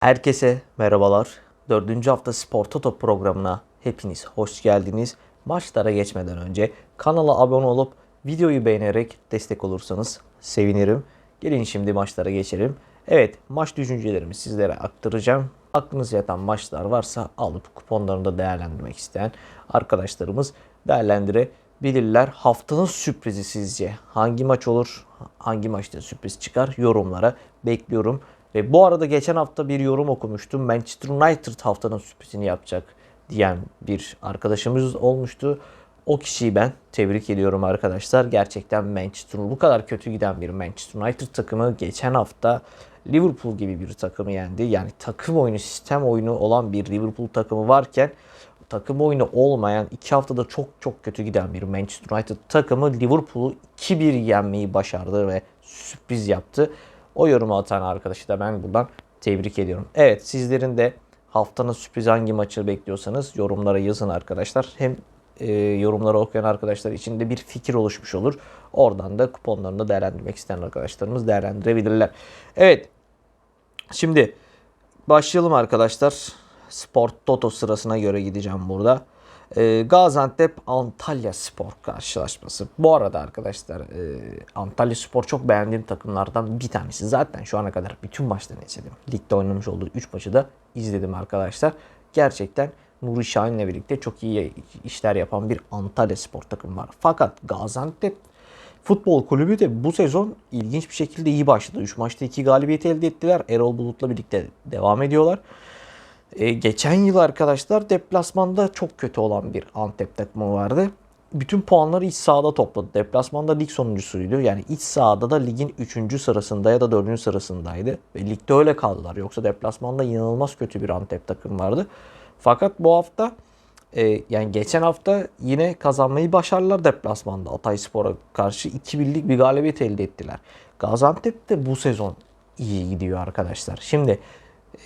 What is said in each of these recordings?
Herkese merhabalar. Dördüncü hafta Spor Toto programına hepiniz hoş geldiniz. Maçlara geçmeden önce kanala abone olup videoyu beğenerek destek olursanız sevinirim. Gelin şimdi maçlara geçelim. Evet maç düşüncelerimi sizlere aktaracağım. Aklınıza yatan maçlar varsa alıp kuponlarını da değerlendirmek isteyen arkadaşlarımız değerlendirebilirler. Haftanın sürprizi sizce hangi maç olur? Hangi maçta sürpriz çıkar? Yorumlara bekliyorum. Ve bu arada geçen hafta bir yorum okumuştum. Manchester United haftanın sürprizini yapacak diyen bir arkadaşımız olmuştu. O kişiyi ben tebrik ediyorum arkadaşlar. Gerçekten Manchester bu kadar kötü giden bir Manchester United takımı geçen hafta Liverpool gibi bir takımı yendi. Yani takım oyunu, sistem oyunu olan bir Liverpool takımı varken takım oyunu olmayan iki haftada çok çok kötü giden bir Manchester United takımı Liverpool'u 2-1 yenmeyi başardı ve sürpriz yaptı. O yorumu atan arkadaşı da ben buradan tebrik ediyorum. Evet sizlerin de haftanın sürpriz hangi maçı bekliyorsanız yorumlara yazın arkadaşlar. Hem e, yorumları okuyan arkadaşlar için de bir fikir oluşmuş olur. Oradan da kuponlarını değerlendirmek isteyen arkadaşlarımız değerlendirebilirler. Evet şimdi başlayalım arkadaşlar. Sport Toto sırasına göre gideceğim burada. Ee, Gaziantep Antalya Spor karşılaşması. Bu arada arkadaşlar e, Antalya Spor çok beğendiğim takımlardan bir tanesi. Zaten şu ana kadar bütün maçlarını izledim. Ligde oynamış olduğu 3 maçı da izledim arkadaşlar. Gerçekten Nuri Şahin'le birlikte çok iyi işler yapan bir Antalya Spor takımı var. Fakat Gaziantep Futbol Kulübü de bu sezon ilginç bir şekilde iyi başladı. 3 maçta 2 galibiyet elde ettiler. Erol Bulut'la birlikte devam ediyorlar. Ee, geçen yıl arkadaşlar deplasmanda çok kötü olan bir Antep takımı vardı. Bütün puanları iç sahada topladı. Deplasmanda lig sonuncusuydu. Yani iç sahada da ligin 3. sırasında ya da 4. sırasındaydı. Ve ligde öyle kaldılar. Yoksa deplasmanda inanılmaz kötü bir Antep takım vardı. Fakat bu hafta e, yani geçen hafta yine kazanmayı başardılar deplasmanda. Hatay Spor'a karşı 2-1'lik bir galibiyet elde ettiler. Gaziantep de bu sezon iyi gidiyor arkadaşlar. Şimdi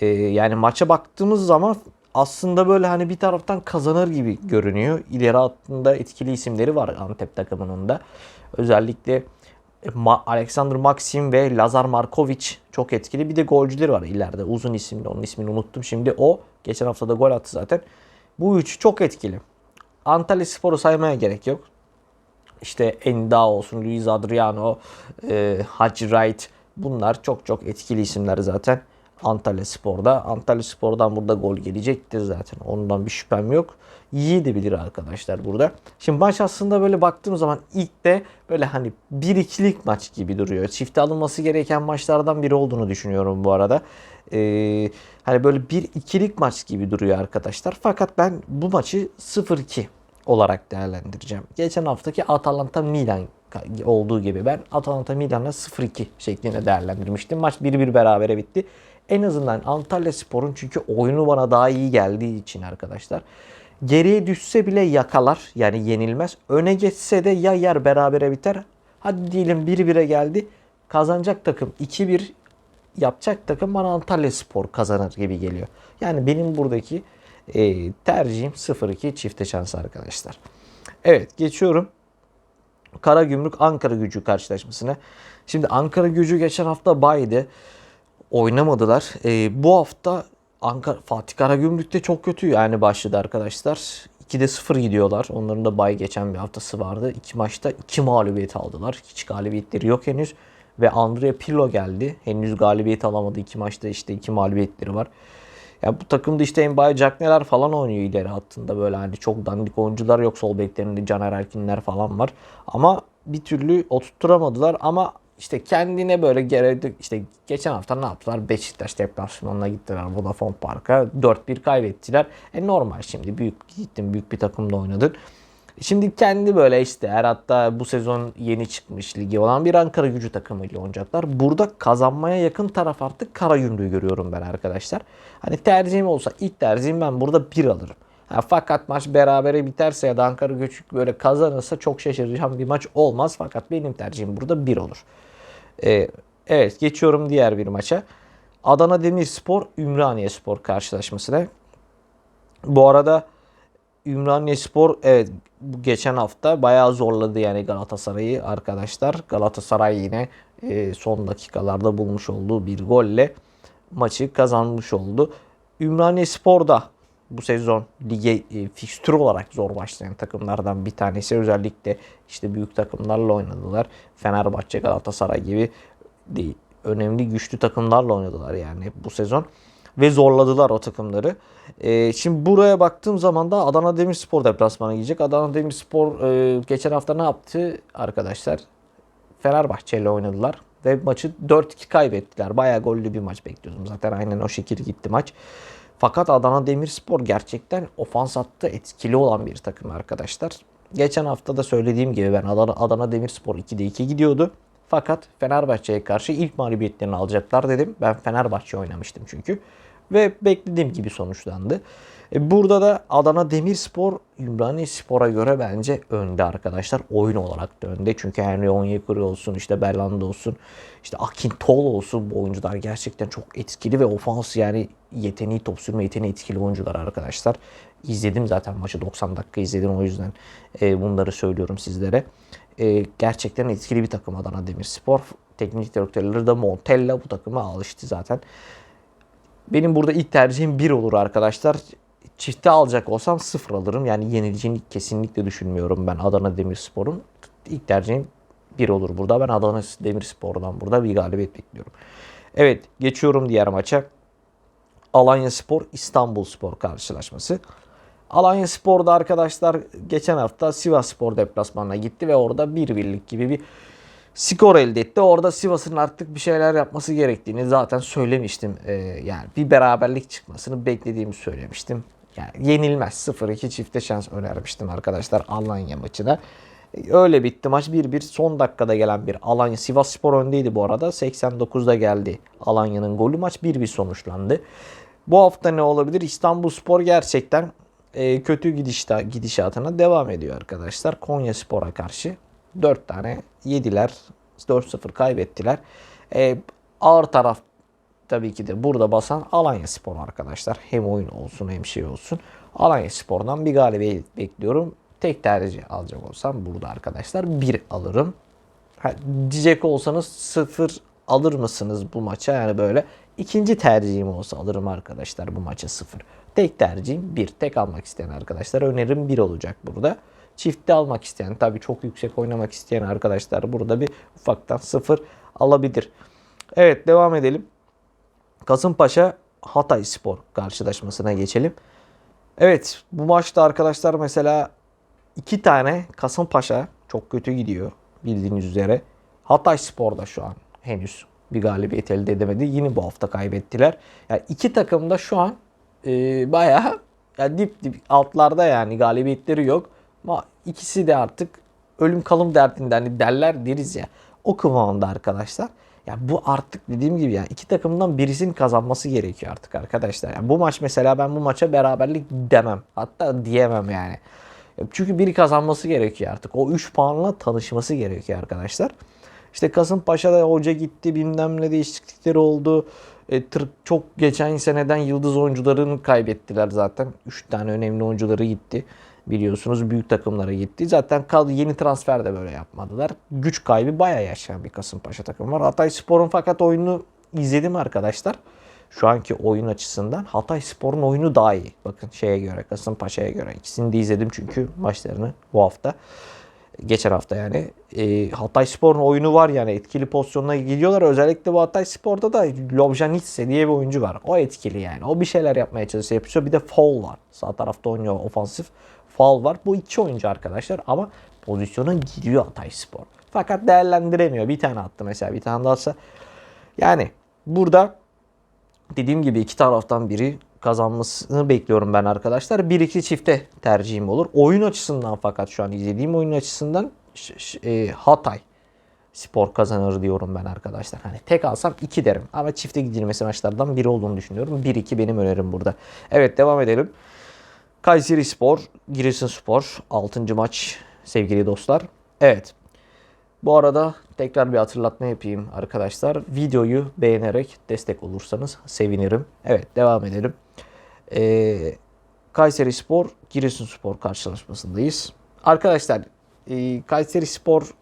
e, yani maça baktığımız zaman aslında böyle hani bir taraftan kazanır gibi görünüyor. İleri hattında etkili isimleri var Antep takımının da. Özellikle Ma- Alexander Maxim ve Lazar Markovic çok etkili. Bir de golcüleri var ileride. Uzun isimli. Onun ismini unuttum. Şimdi o geçen hafta da gol attı zaten. Bu üç çok etkili. Antalya Spor'u saymaya gerek yok. İşte Enda olsun, Luis Adriano, e, Hacı Wright bunlar çok çok etkili isimler zaten. Antalya Spor'da. Antalya Spor'dan burada gol gelecektir zaten. Ondan bir şüphem yok. Yiyebilir arkadaşlar burada. Şimdi maç aslında böyle baktığım zaman ilk de böyle hani 1-2'lik maç gibi duruyor. Çifte alınması gereken maçlardan biri olduğunu düşünüyorum bu arada. Ee, hani böyle 1-2'lik maç gibi duruyor arkadaşlar. Fakat ben bu maçı 0-2 olarak değerlendireceğim. Geçen haftaki Atalanta Milan olduğu gibi ben Atalanta Milan'la 0-2 şeklinde değerlendirmiştim. Maç 1-1 berabere bitti. En azından Antalya Spor'un çünkü oyunu bana daha iyi geldiği için arkadaşlar. Geriye düşse bile yakalar yani yenilmez. Öne geçse de ya yer berabere biter. Hadi diyelim 1-1'e geldi. Kazanacak takım 2-1 yapacak takım bana Antalya Spor kazanır gibi geliyor. Yani benim buradaki e, tercihim 0-2 çifte şans arkadaşlar. Evet geçiyorum. Karagümrük Ankara gücü karşılaşmasına. Şimdi Ankara gücü geçen hafta baydı. Oynamadılar. E, bu hafta Ankara, Fatih Karagümrük'te çok kötü yani başladı arkadaşlar. 2'de 0 gidiyorlar. Onların da bay geçen bir haftası vardı. İki maçta iki mağlubiyet aldılar. Hiç galibiyetleri yok henüz. Ve Andrea Pirlo geldi. Henüz galibiyet alamadı. iki maçta işte iki mağlubiyetleri var. Ya bu takımda işte Mbaye Cakneler falan oynuyor ileri hattında böyle hani çok dandik oyuncular yok sol beklerinde Caner Erkinler falan var. Ama bir türlü oturtturamadılar ama işte kendine böyle gerek işte geçen hafta ne yaptılar? Beşiktaş deplasmanına gittiler Vodafone Park'a 4-1 kaybettiler. E normal şimdi büyük gittin büyük bir takımda oynadın. Şimdi kendi böyle işte her hatta bu sezon yeni çıkmış ligi olan bir Ankara gücü takımıyla oynayacaklar. Burada kazanmaya yakın taraf artık Karagümrük'ü görüyorum ben arkadaşlar. Hani tercihim olsa ilk tercihim ben burada bir alırım. Ha, fakat maç berabere biterse ya da Ankara gücü böyle kazanırsa çok şaşıracağım bir maç olmaz. Fakat benim tercihim burada bir olur. Ee, evet geçiyorum diğer bir maça. Adana Demirspor Ümraniye Spor karşılaşmasına. Bu arada Ümraniye Spor evet geçen hafta bayağı zorladı yani Galatasaray'ı arkadaşlar. Galatasaray yine e, son dakikalarda bulmuş olduğu bir golle maçı kazanmış oldu. Ümraniye Spor da bu sezon lige e, fikstür olarak zor başlayan takımlardan bir tanesi. Özellikle işte büyük takımlarla oynadılar. Fenerbahçe, Galatasaray gibi değil, önemli güçlü takımlarla oynadılar yani bu sezon. Ve zorladılar o takımları. E, şimdi buraya baktığım zaman da Adana Demirspor deplasmana gidecek. Adana Demirspor e, geçen hafta ne yaptı arkadaşlar? Fenerbahçe ile oynadılar ve maçı 4-2 kaybettiler. Bayağı gollü bir maç bekliyordum. Zaten aynen o şekilde gitti maç. Fakat Adana Demirspor gerçekten ofans hattı etkili olan bir takım arkadaşlar. Geçen hafta da söylediğim gibi ben Adana, Adana Demirspor 2'de 2 gidiyordu. Fakat Fenerbahçe'ye karşı ilk mağlubiyetlerini alacaklar dedim. Ben Fenerbahçe oynamıştım çünkü. Ve beklediğim gibi sonuçlandı. E, Burada da Adana Demirspor Ümraniye Spor'a göre bence önde arkadaşlar. Oyun olarak da önde. Çünkü Henry Onyekuru olsun, işte Belhanda olsun, işte Akintol olsun bu oyuncular gerçekten çok etkili ve ofans yani yeteneği, top sürme yeteneği etkili oyuncular arkadaşlar. İzledim zaten maçı 90 dakika izledim o yüzden e, bunları söylüyorum sizlere. E, gerçekten etkili bir takım Adana Demirspor. Teknik direktörleri de Montella bu takıma alıştı zaten. Benim burada ilk tercihim 1 olur arkadaşlar. Çifte alacak olsam 0 alırım. Yani yenileceğini kesinlikle düşünmüyorum ben Adana Demirspor'un. İlk tercihim 1 olur burada. Ben Adana Demirspor'dan burada bir galibiyet bekliyorum. Evet geçiyorum diğer maça. Alanya Spor İstanbul Spor karşılaşması. Alanya Spor'da arkadaşlar geçen hafta Sivas Spor deplasmanına gitti ve orada bir birlik gibi bir skor elde etti. Orada Sivas'ın artık bir şeyler yapması gerektiğini zaten söylemiştim. Ee, yani bir beraberlik çıkmasını beklediğimi söylemiştim. Yani yenilmez 0-2 çifte şans önermiştim arkadaşlar Alanya maçına. Öyle bitti maç 1-1 son dakikada gelen bir Alanya Sivas Spor öndeydi bu arada 89'da geldi Alanya'nın golü maç 1-1 sonuçlandı. Bu hafta ne olabilir? İstanbul Spor gerçekten e, kötü gidişta, gidişatına devam ediyor arkadaşlar. Konya Spor'a karşı 4 tane yediler. 4-0 kaybettiler. E, ağır taraf tabii ki de burada basan Alanya Spor arkadaşlar. Hem oyun olsun hem şey olsun. Alanya Spor'dan bir galibiyet bekliyorum. Tek tercih alacak olsam burada arkadaşlar 1 alırım. Ha, diyecek olsanız 0 alır mısınız bu maça? Yani böyle ikinci tercihim olsa alırım arkadaşlar bu maça 0. Tek tercihim 1. Tek almak isteyen arkadaşlar önerim 1 olacak burada. Çifte almak isteyen tabii çok yüksek oynamak isteyen arkadaşlar burada bir ufaktan 0 alabilir. Evet devam edelim. Kasımpaşa Hatay Spor karşılaşmasına geçelim. Evet bu maçta arkadaşlar mesela iki tane Kasımpaşa çok kötü gidiyor bildiğiniz üzere. Hatay Spor da şu an henüz bir galibiyet elde edemedi. Yine bu hafta kaybettiler. Yani iki takım da şu an e, bayağı yani dip dip altlarda yani galibiyetleri yok. Ama ikisi de artık ölüm kalım derdinden hani derler deriz ya. O kıvamda arkadaşlar. Ya bu artık dediğim gibi yani iki takımdan birisinin kazanması gerekiyor artık arkadaşlar. Yani bu maç mesela ben bu maça beraberlik demem. Hatta diyemem yani. Çünkü biri kazanması gerekiyor artık. O 3 puanla tanışması gerekiyor arkadaşlar. İşte Kasımpaşa'da hoca gitti bilmem ne değişiklikleri oldu. E, tır- çok geçen seneden yıldız oyuncularını kaybettiler zaten. 3 tane önemli oyuncuları gitti. Biliyorsunuz büyük takımlara gitti. Zaten kaldı yeni transfer de böyle yapmadılar. Güç kaybı bayağı yaşayan bir Kasımpaşa takım var. Hatay Spor'un fakat oyunu izledim arkadaşlar. Şu anki oyun açısından Hatay Spor'un oyunu daha iyi. Bakın şeye göre Kasımpaşa'ya göre. İkisini de izledim çünkü maçlarını bu hafta. Geçen hafta yani. E, Hatay Spor'un oyunu var yani etkili pozisyonuna gidiyorlar. Özellikle bu Hatay Spor'da da Lobjanitse diye bir oyuncu var. O etkili yani. O bir şeyler yapmaya çalışıyor. Bir de Foul var. Sağ tarafta oynuyor ofansif. Foul var. Bu iki oyuncu arkadaşlar ama pozisyona giriyor Hatay Spor. Fakat değerlendiremiyor. Bir tane attı mesela. Bir tane daha atsa. Yani burada dediğim gibi iki taraftan biri kazanmasını bekliyorum ben arkadaşlar. 1-2 çifte tercihim olur. Oyun açısından fakat şu an izlediğim oyun açısından e, Hatay spor kazanır diyorum ben arkadaşlar. Hani tek alsam 2 derim. Ama çifte gidilmesi maçlardan biri olduğunu düşünüyorum. 1-2 benim önerim burada. Evet devam edelim. Kayseri Spor, Giresun Spor 6. maç sevgili dostlar. Evet. Bu arada tekrar bir hatırlatma yapayım arkadaşlar. Videoyu beğenerek destek olursanız sevinirim. Evet devam edelim. Ee, Kayseri Spor, Giresun Spor karşılaşmasındayız. Arkadaşlar e, Kayseri Spor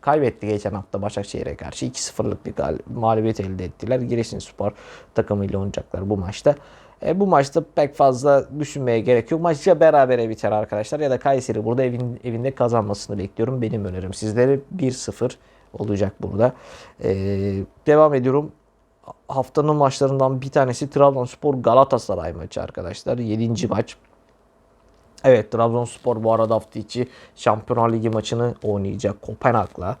kaybetti geçen hafta Başakşehir'e karşı. 2-0'lık bir mağlubiyet elde ettiler. Giresunspor takımıyla oynayacaklar bu maçta. E, bu maçta pek fazla düşünmeye gerek yok. Maç ya berabere biter arkadaşlar ya da Kayseri burada evin, evinde kazanmasını bekliyorum. Benim önerim sizlere 1-0 olacak burada. E, devam ediyorum. Haftanın maçlarından bir tanesi Trabzonspor Galatasaray maçı arkadaşlar. 7. maç. Evet Trabzonspor bu arada hafta içi Şampiyonlar Ligi maçını oynayacak Kopenhag'la.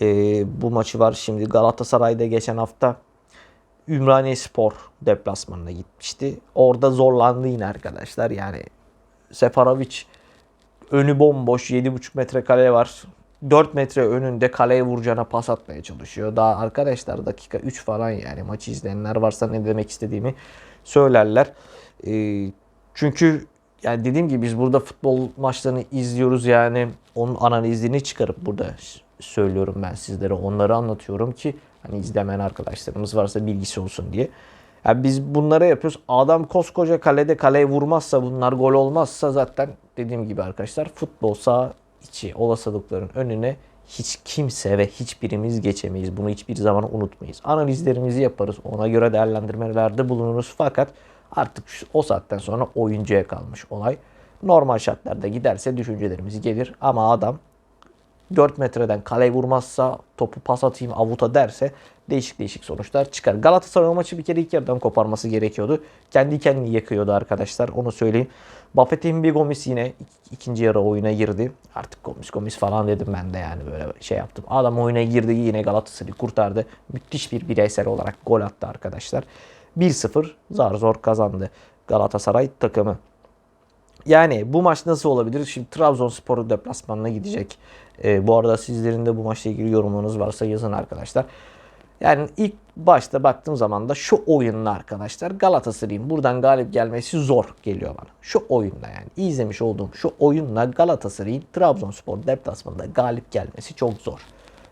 Ee, bu maçı var şimdi Galatasaray'da geçen hafta Ümraniye Spor deplasmanına gitmişti. Orada zorlandı yine arkadaşlar. Yani Sefarovic önü bomboş 7,5 metre kale var. 4 metre önünde kaleye vuracağına pas atmaya çalışıyor. Daha arkadaşlar dakika 3 falan yani maçı izleyenler varsa ne demek istediğimi söylerler. Ee, çünkü yani dediğim gibi biz burada futbol maçlarını izliyoruz yani onun analizini çıkarıp burada söylüyorum ben sizlere. Onları anlatıyorum ki hani izlemeyen arkadaşlarımız varsa bilgisi olsun diye. Yani biz bunları yapıyoruz. Adam koskoca kalede kaleye vurmazsa bunlar gol olmazsa zaten dediğim gibi arkadaşlar futbol saha içi olasılıkların önüne hiç kimse ve hiçbirimiz geçemeyiz. Bunu hiçbir zaman unutmayız. Analizlerimizi yaparız. Ona göre değerlendirmelerde bulunuruz. Fakat artık o saatten sonra oyuncuya kalmış olay. Normal şartlarda giderse düşüncelerimiz gelir. Ama adam 4 metreden kaleye vurmazsa topu pas atayım avuta derse değişik değişik sonuçlar çıkar. Galatasaray maçı bir kere ilk yarıdan koparması gerekiyordu. Kendi kendini yakıyordu arkadaşlar onu söyleyeyim. Buffett'in bir Gomis yine ik- ikinci yarı oyuna girdi. Artık Gomis Gomis falan dedim ben de yani böyle şey yaptım. Adam oyuna girdi yine Galatasaray'ı kurtardı. Müthiş bir bireysel olarak gol attı arkadaşlar. 1-0 zar zor kazandı Galatasaray takımı. Yani bu maç nasıl olabilir? Şimdi Trabzonspor deplasmanına gidecek. Ee, bu arada sizlerin de bu maçla ilgili yorumlarınız varsa yazın arkadaşlar. Yani ilk başta baktığım zaman da şu oyunla arkadaşlar Galatasaray'ın buradan galip gelmesi zor geliyor bana. Şu oyunla yani izlemiş olduğum şu oyunla Galatasaray'ın Trabzonspor deplasmanında galip gelmesi çok zor.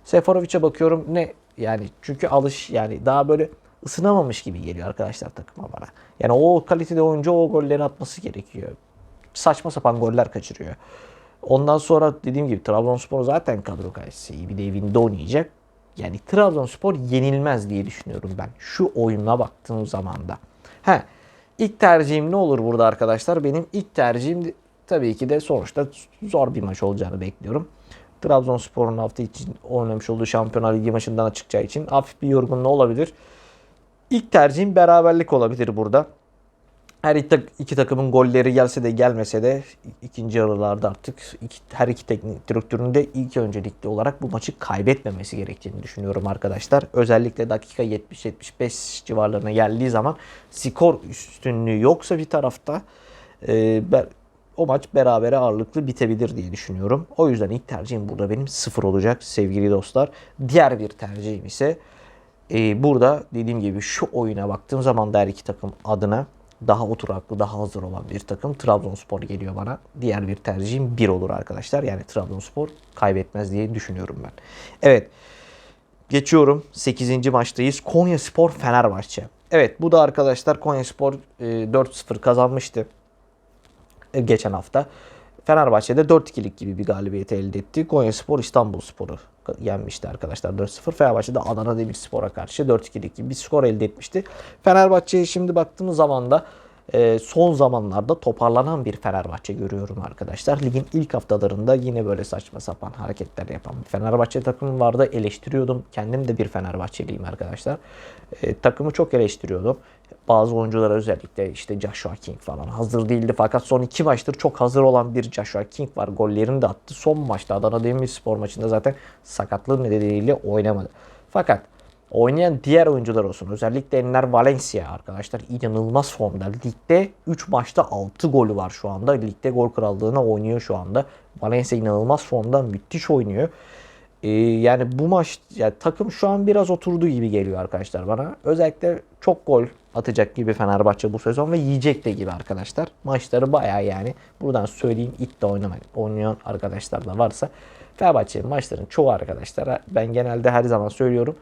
Seferovic'e bakıyorum ne yani çünkü alış yani daha böyle ısınamamış gibi geliyor arkadaşlar takıma bana. Yani o kalitede oyuncu o golleri atması gerekiyor saçma sapan goller kaçırıyor. Ondan sonra dediğim gibi Trabzonspor zaten kadro iyi. Bir de evinde oynayacak. Yani Trabzonspor yenilmez diye düşünüyorum ben. Şu oyuna baktığım zaman da. He, ilk tercihim ne olur burada arkadaşlar? Benim ilk tercihim tabii ki de sonuçta zor bir maç olacağını bekliyorum. Trabzonspor'un hafta için oynamış olduğu Şampiyonlar Ligi maçından çıkacağı için hafif bir yorgunluğu olabilir. İlk tercihim beraberlik olabilir burada. Her iki, tak- iki takımın golleri gelse de gelmese de ikinci yarılarda artık iki, her iki teknik direktörün de ilk öncelikli olarak bu maçı kaybetmemesi gerektiğini düşünüyorum arkadaşlar. Özellikle dakika 70-75 civarlarına geldiği zaman skor üstünlüğü yoksa bir tarafta e, ben- o maç berabere ağırlıklı bitebilir diye düşünüyorum. O yüzden ilk tercihim burada benim sıfır olacak sevgili dostlar. Diğer bir tercihim ise e, burada dediğim gibi şu oyuna baktığım zaman da her iki takım adına daha oturaklı, daha hazır olan bir takım Trabzonspor geliyor bana. Diğer bir tercihim 1 olur arkadaşlar. Yani Trabzonspor kaybetmez diye düşünüyorum ben. Evet. Geçiyorum. 8. maçtayız. Konya Spor Fenerbahçe. Evet bu da arkadaşlar Konya Spor e, 4-0 kazanmıştı e, geçen hafta. Fenerbahçe'de 4-2'lik gibi bir galibiyet elde etti. Konya Spor İstanbul Spor'u yenmişti arkadaşlar 4-0. Fenerbahçe'de Adana Demirspor'a karşı 4-2'lik gibi bir skor elde etmişti. Fenerbahçe'ye şimdi baktığımız zaman da e, son zamanlarda toparlanan bir Fenerbahçe görüyorum arkadaşlar. Ligin ilk haftalarında yine böyle saçma sapan hareketler yapan bir Fenerbahçe takımı vardı. Eleştiriyordum. Kendim de bir Fenerbahçeliyim arkadaşlar. E, takımı çok eleştiriyordum. Bazı oyunculara özellikle işte Joshua King falan hazır değildi. Fakat son iki maçtır çok hazır olan bir Joshua King var. Gollerini de attı. Son maçta Adana Demirspor maçında zaten sakatlığı nedeniyle oynamadı. Fakat oynayan diğer oyuncular olsun. Özellikle Enner Valencia arkadaşlar inanılmaz formda. Ligde 3 maçta 6 golü var şu anda. Ligde gol krallığına oynuyor şu anda. Valencia inanılmaz formda. Müthiş oynuyor. Ee, yani bu maç yani takım şu an biraz oturduğu gibi geliyor arkadaşlar bana. Özellikle çok gol atacak gibi Fenerbahçe bu sezon ve yiyecek de gibi arkadaşlar. Maçları bayağı yani buradan söyleyeyim iddia oynamak oynayan arkadaşlar da varsa Fenerbahçe'nin maçların çoğu arkadaşlara ben genelde her zaman söylüyorum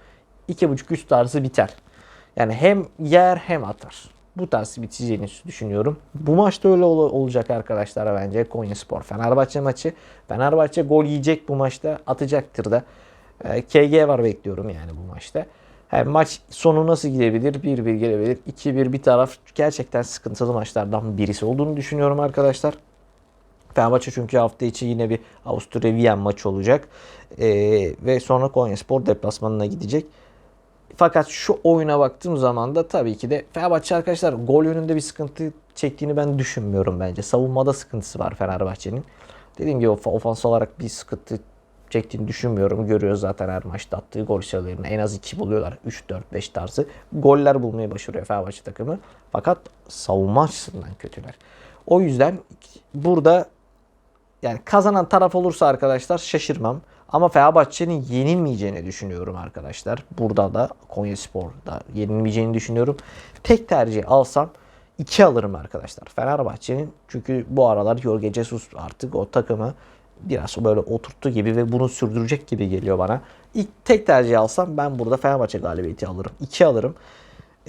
2.5 üst tarzı biter. Yani hem yer hem atar. Bu tarz biteceğini düşünüyorum. Bu maçta öyle ol- olacak arkadaşlar bence. Konya Spor Fenerbahçe maçı. Fenerbahçe gol yiyecek bu maçta atacaktır da. E, KG var bekliyorum yani bu maçta. Hem maç sonu nasıl gidebilir? 1-1 gelebilir. 2-1 bir taraf gerçekten sıkıntılı maçlardan birisi olduğunu düşünüyorum arkadaşlar. Fenerbahçe çünkü hafta içi yine bir Avusturya Viyen maçı olacak. Ee, ve sonra Konyaspor deplasmanına gidecek. Fakat şu oyuna baktığım zaman da tabii ki de Fenerbahçe arkadaşlar gol yönünde bir sıkıntı çektiğini ben düşünmüyorum bence. Savunmada sıkıntısı var Fenerbahçe'nin. Dediğim gibi of- ofans olarak bir sıkıntı çektiğini düşünmüyorum. Görüyoruz zaten her maçta attığı gol sayılarını. En az 2 buluyorlar. 3, 4, 5 tarzı. Goller bulmayı başarıyor Fenerbahçe takımı. Fakat savunma açısından kötüler. O yüzden burada yani kazanan taraf olursa arkadaşlar şaşırmam. Ama Fenerbahçe'nin yenilmeyeceğini düşünüyorum arkadaşlar. Burada da Konyaspor'da yenilmeyeceğini düşünüyorum. Tek tercih alsam 2 alırım arkadaşlar. Fenerbahçe'nin çünkü bu aralar Jorge Jesus artık o takımı biraz böyle oturttu gibi ve bunu sürdürecek gibi geliyor bana. İlk tek tercih alsam ben burada Fenerbahçe galibiyeti alırım. 2 alırım.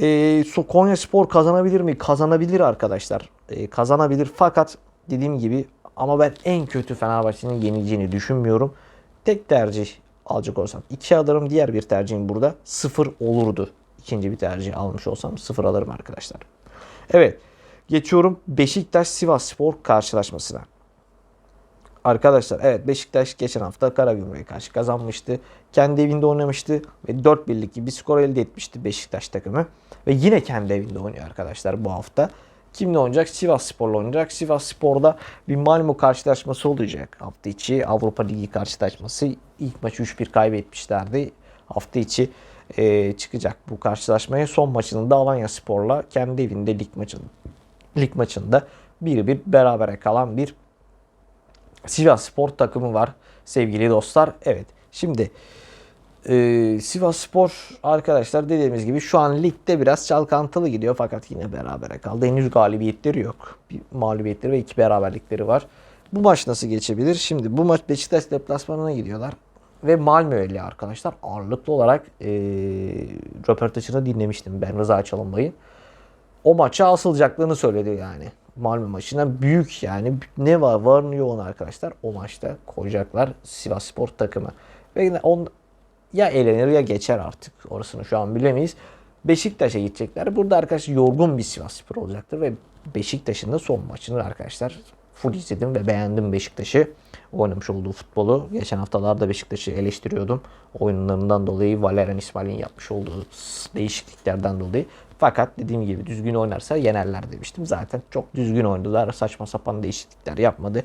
E, Konya Spor kazanabilir mi? Kazanabilir arkadaşlar. E, kazanabilir fakat dediğim gibi ama ben en kötü Fenerbahçe'nin yenileceğini düşünmüyorum. Tek tercih alacak olsam 2 alırım. Diğer bir tercihim burada 0 olurdu. İkinci bir tercih almış olsam 0 alırım arkadaşlar. Evet. Geçiyorum Beşiktaş Sivas Spor karşılaşmasına. Arkadaşlar evet Beşiktaş geçen hafta Karagümrük'e karşı kazanmıştı. Kendi evinde oynamıştı ve 4 birlik bir skor elde etmişti Beşiktaş takımı. Ve yine kendi evinde oynuyor arkadaşlar bu hafta. Kimle oynayacak? Sivas Spor'la oynayacak. Sivas Spor'da bir Malmö karşılaşması olacak. Hafta içi Avrupa Ligi karşılaşması. İlk maçı 3-1 kaybetmişlerdi. Hafta içi e, çıkacak bu karşılaşmaya. Son maçını da Alanya Spor'la kendi evinde lig maçında lig maçında 1-1 berabere kalan bir Sivas Spor takımı var sevgili dostlar. Evet şimdi e, Sivas Spor arkadaşlar dediğimiz gibi şu an ligde biraz çalkantılı gidiyor fakat yine berabere kaldı. Henüz galibiyetleri yok. Bir mağlubiyetleri ve iki beraberlikleri var. Bu maç nasıl geçebilir? Şimdi bu maç Beşiktaş deplasmanına gidiyorlar. Ve Malmö'yle arkadaşlar ağırlıklı olarak e, röportajını dinlemiştim ben Rıza Çalınbay'ın o maça asılacaklarını söyledi yani. Malmö maçına büyük yani ne var var ne yoğun arkadaşlar o maçta koyacaklar Sivas Spor takımı. Ve yine on, ya elenir ya geçer artık orasını şu an bilemeyiz. Beşiktaş'a gidecekler. Burada arkadaşlar yorgun bir Sivas Spor olacaktır ve Beşiktaş'ın da son maçını arkadaşlar full izledim ve beğendim Beşiktaş'ı. Oynamış olduğu futbolu. Geçen haftalarda Beşiktaş'ı eleştiriyordum. Oyunlarından dolayı Valerian İsmail'in yapmış olduğu değişikliklerden dolayı. Fakat dediğim gibi düzgün oynarsa yenerler demiştim. Zaten çok düzgün oynadılar. Saçma sapan değişiklikler yapmadı.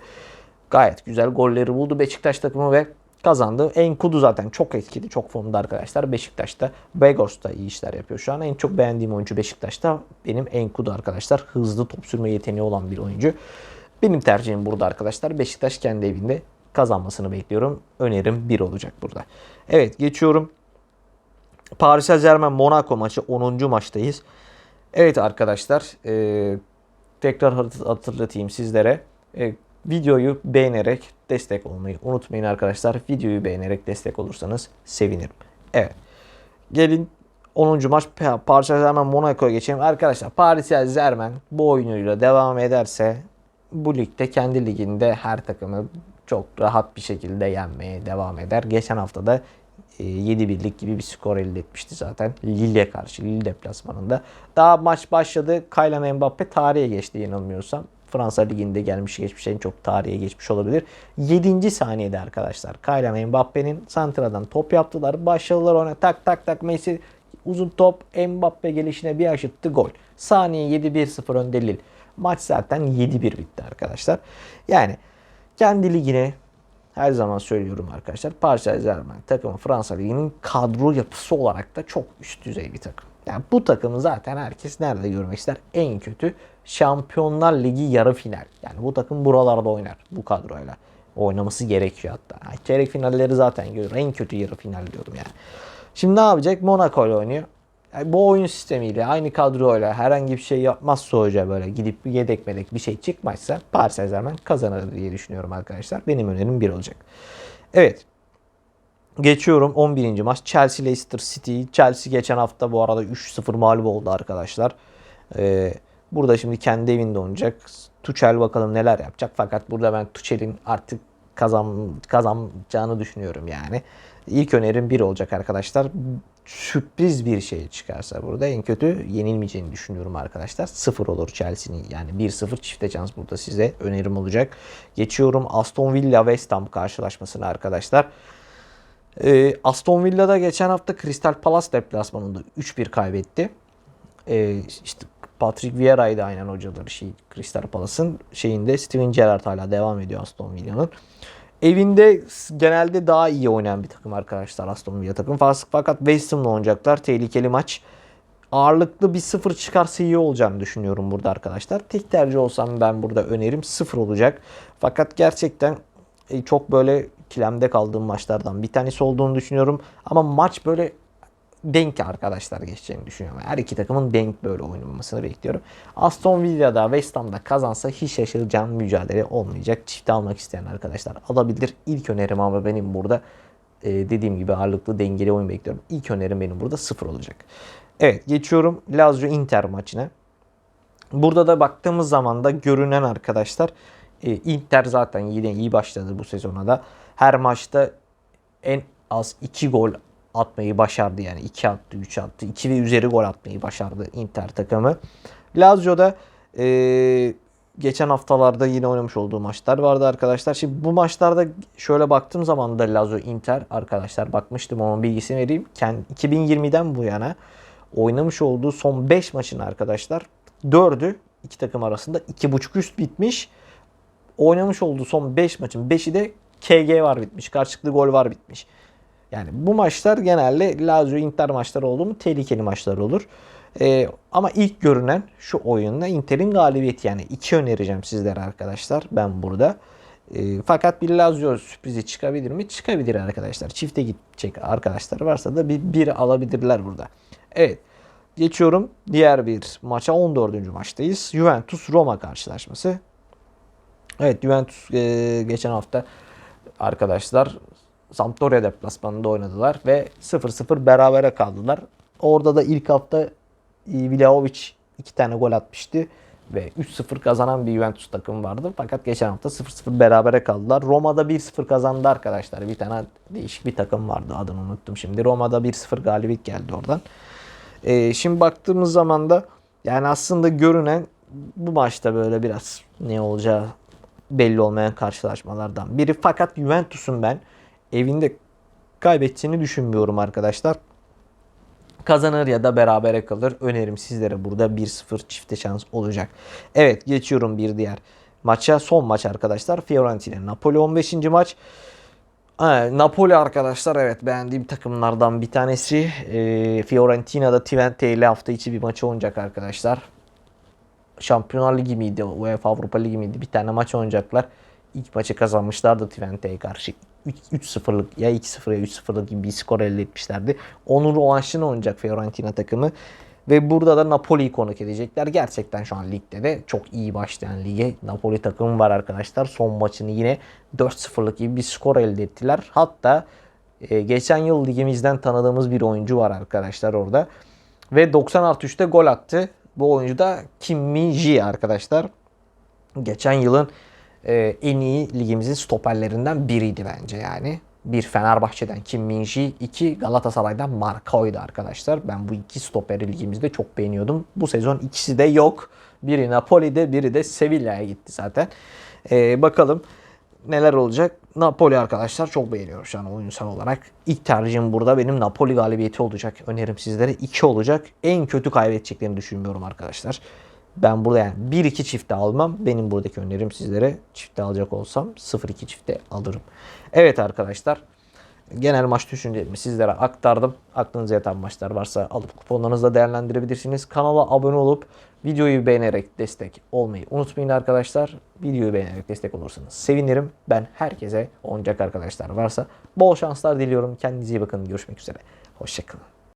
Gayet güzel golleri buldu Beşiktaş takımı ve kazandı. Enkudu zaten çok etkili, çok formda arkadaşlar. Beşiktaş'ta, Begos da iyi işler yapıyor şu an. En çok beğendiğim oyuncu Beşiktaş'ta benim Enkudu arkadaşlar. Hızlı top sürme yeteneği olan bir oyuncu. Benim tercihim burada arkadaşlar. Beşiktaş kendi evinde kazanmasını bekliyorum. Önerim 1 olacak burada. Evet geçiyorum. Paris Saint Germain Monaco maçı 10. maçtayız. Evet arkadaşlar e, tekrar hat- hatırlatayım sizlere. E, videoyu beğenerek destek olmayı unutmayın arkadaşlar. Videoyu beğenerek destek olursanız sevinirim. Evet. Gelin 10. maç Pa- Paris Saint Germain Monaco'ya geçelim. Arkadaşlar Paris Saint Germain bu oyunuyla devam ederse bu ligde kendi liginde her takımı çok rahat bir şekilde yenmeye devam eder. Geçen hafta da e, 7 birlik gibi bir skor elde etmişti zaten Lille'ye karşı Lille deplasmanında. Daha maç başladı. Kylian Mbappe tarihe geçti yanılmıyorsam. Fransa Ligi'nde gelmiş geçmiş en çok tarihe geçmiş olabilir. 7. saniyede arkadaşlar Kylian Mbappe'nin santradan top yaptılar. Başladılar ona tak tak tak Messi uzun top Mbappe gelişine bir aşıttı gol. Saniye 7-1-0 önde Lille. Maç zaten 7-1 bitti arkadaşlar. Yani kendi ligine her zaman söylüyorum arkadaşlar. Paris Saint-Germain takımı Fransa Ligi'nin kadro yapısı olarak da çok üst düzey bir takım. Yani bu takımı zaten herkes nerede görmek ister? En kötü Şampiyonlar Ligi yarı final. Yani bu takım buralarda oynar bu kadroyla. Oynaması gerekiyor hatta. Yani çeyrek finalleri zaten görür. En kötü yarı final diyorum yani. Şimdi ne yapacak? Monaco ile oynuyor. Yani bu oyun sistemiyle aynı kadroyla herhangi bir şey yapmazsa hoca böyle gidip yedek medek bir şey çıkmazsa Paris Saint Germain kazanır diye düşünüyorum arkadaşlar. Benim önerim bir olacak. Evet. Geçiyorum 11. maç Chelsea Leicester City. Chelsea geçen hafta bu arada 3-0 mağlup oldu arkadaşlar. Ee, burada şimdi kendi evinde oynayacak. Tuchel bakalım neler yapacak. Fakat burada ben Tuchel'in artık kazan kazanacağını düşünüyorum yani. İlk önerim 1 olacak arkadaşlar. Sürpriz bir şey çıkarsa burada en kötü yenilmeyeceğini düşünüyorum arkadaşlar. 0 olur Chelsea'nin yani 1-0 çifte şans burada size önerim olacak. Geçiyorum Aston Villa West Ham karşılaşmasına arkadaşlar. Ee, Aston Villa'da geçen hafta Crystal Palace deplasmanında 3-1 kaybetti. Ee, işte Patrick Vieira'ydı aynen hocaları şey Crystal Palace'ın şeyinde Steven Gerrard hala devam ediyor Aston Villa'nın. Evinde genelde daha iyi oynayan bir takım arkadaşlar Aston Villa takım. Fakat West Ham'la oynayacaklar. Tehlikeli maç. Ağırlıklı bir sıfır çıkarsa iyi olacağını düşünüyorum burada arkadaşlar. Tek tercih olsam ben burada önerim sıfır olacak. Fakat gerçekten e, çok böyle kilemde kaldığım maçlardan bir tanesi olduğunu düşünüyorum. Ama maç böyle denk arkadaşlar geçeceğini düşünüyorum. Her iki takımın denk böyle oynamasını bekliyorum. Aston Villa'da West Ham'da kazansa hiç şaşıracağım mücadele olmayacak. Çift almak isteyen arkadaşlar alabilir. İlk önerim ama benim burada e, dediğim gibi ağırlıklı dengeli oyun bekliyorum. İlk önerim benim burada sıfır olacak. Evet geçiyorum Lazio Inter maçına. Burada da baktığımız zaman da görünen arkadaşlar e, Inter zaten yine iyi başladı bu sezona da. Her maçta en az 2 gol atmayı başardı yani 2 attı 3 attı 2 ve üzeri gol atmayı başardı Inter takımı. Lazio'da e, geçen haftalarda yine oynamış olduğu maçlar vardı arkadaşlar. Şimdi bu maçlarda şöyle baktığım zaman da Lazio Inter arkadaşlar bakmıştım onun bilgisini vereyim. 2020'den bu yana oynamış olduğu son 5 maçın arkadaşlar 4'ü iki takım arasında 2.5 üst bitmiş. Oynamış olduğu son 5 maçın 5'i de KG var bitmiş. Karşılıklı gol var bitmiş. Yani bu maçlar genelde Lazio Inter maçları oldu mu tehlikeli maçlar olur. Ee, ama ilk görünen şu oyunda Inter'in galibiyeti yani iki önereceğim sizlere arkadaşlar ben burada. Ee, fakat bir Lazio sürprizi çıkabilir mi? Çıkabilir arkadaşlar. Çifte gidecek arkadaşlar varsa da bir, bir alabilirler burada. Evet. Geçiyorum diğer bir maça 14. maçtayız. Juventus Roma karşılaşması. Evet Juventus e, geçen hafta arkadaşlar Sampdoria deplasmanında oynadılar ve 0-0 berabere kaldılar. Orada da ilk hafta Vlahovic iki tane gol atmıştı ve 3-0 kazanan bir Juventus takımı vardı. Fakat geçen hafta 0-0 berabere kaldılar. Roma'da 1-0 kazandı arkadaşlar. Bir tane değişik bir takım vardı adını unuttum şimdi. Roma'da 1-0 galibiyet geldi oradan. Ee, şimdi baktığımız zaman da yani aslında görünen bu maçta böyle biraz ne olacağı belli olmayan karşılaşmalardan biri. Fakat Juventus'un ben evinde kaybedeceğini düşünmüyorum arkadaşlar. Kazanır ya da berabere kalır. Önerim sizlere burada 1-0 çifte şans olacak. Evet geçiyorum bir diğer maça. Son maç arkadaşlar. Fiorentina Napoli 15. maç. Napoli arkadaşlar evet beğendiğim takımlardan bir tanesi. E, Fiorentina'da Twente ile hafta içi bir maçı oynayacak arkadaşlar. Şampiyonlar Ligi miydi? UEFA Avrupa Ligi miydi? Bir tane maç oynayacaklar. İlk maçı kazanmışlardı Twente'ye karşı. 3-0'lık ya 2-0 ya 3-0'lık gibi bir skor elde etmişlerdi. Onun rövanşını oynayacak Fiorentina takımı. Ve burada da Napoli'yi konuk edecekler. Gerçekten şu an ligde de çok iyi başlayan lige Napoli takımı var arkadaşlar. Son maçını yine 4-0'lık gibi bir skor elde ettiler. Hatta e, geçen yıl ligimizden tanıdığımız bir oyuncu var arkadaşlar orada. Ve 90 artı 3'te gol attı. Bu oyuncu da Kim Min-ji arkadaşlar. Geçen yılın e, en iyi ligimizin stoperlerinden biriydi bence yani. Bir Fenerbahçe'den Kim Min-ji, iki Galatasaray'dan Marcao'ydu arkadaşlar. Ben bu iki stoperi ligimizde çok beğeniyordum. Bu sezon ikisi de yok. Biri Napoli'de, biri de Sevilla'ya gitti zaten. E, bakalım neler olacak. Napoli arkadaşlar çok beğeniyorum şu an oyunsal olarak. İlk tercihim burada benim Napoli galibiyeti olacak. Önerim sizlere 2 olacak. En kötü kaybedeceklerini düşünmüyorum arkadaşlar. Ben burada yani 1-2 çifte almam. Benim buradaki önerim sizlere çifte alacak olsam 0-2 çifte alırım. Evet arkadaşlar. Genel maç düşüncelerimi sizlere aktardım. Aklınıza yatan maçlar varsa alıp kuponlarınızla değerlendirebilirsiniz. Kanala abone olup videoyu beğenerek destek olmayı unutmayın arkadaşlar. Videoyu beğenerek destek olursanız sevinirim. Ben herkese oynayacak arkadaşlar varsa bol şanslar diliyorum. Kendinize iyi bakın. Görüşmek üzere. Hoşçakalın.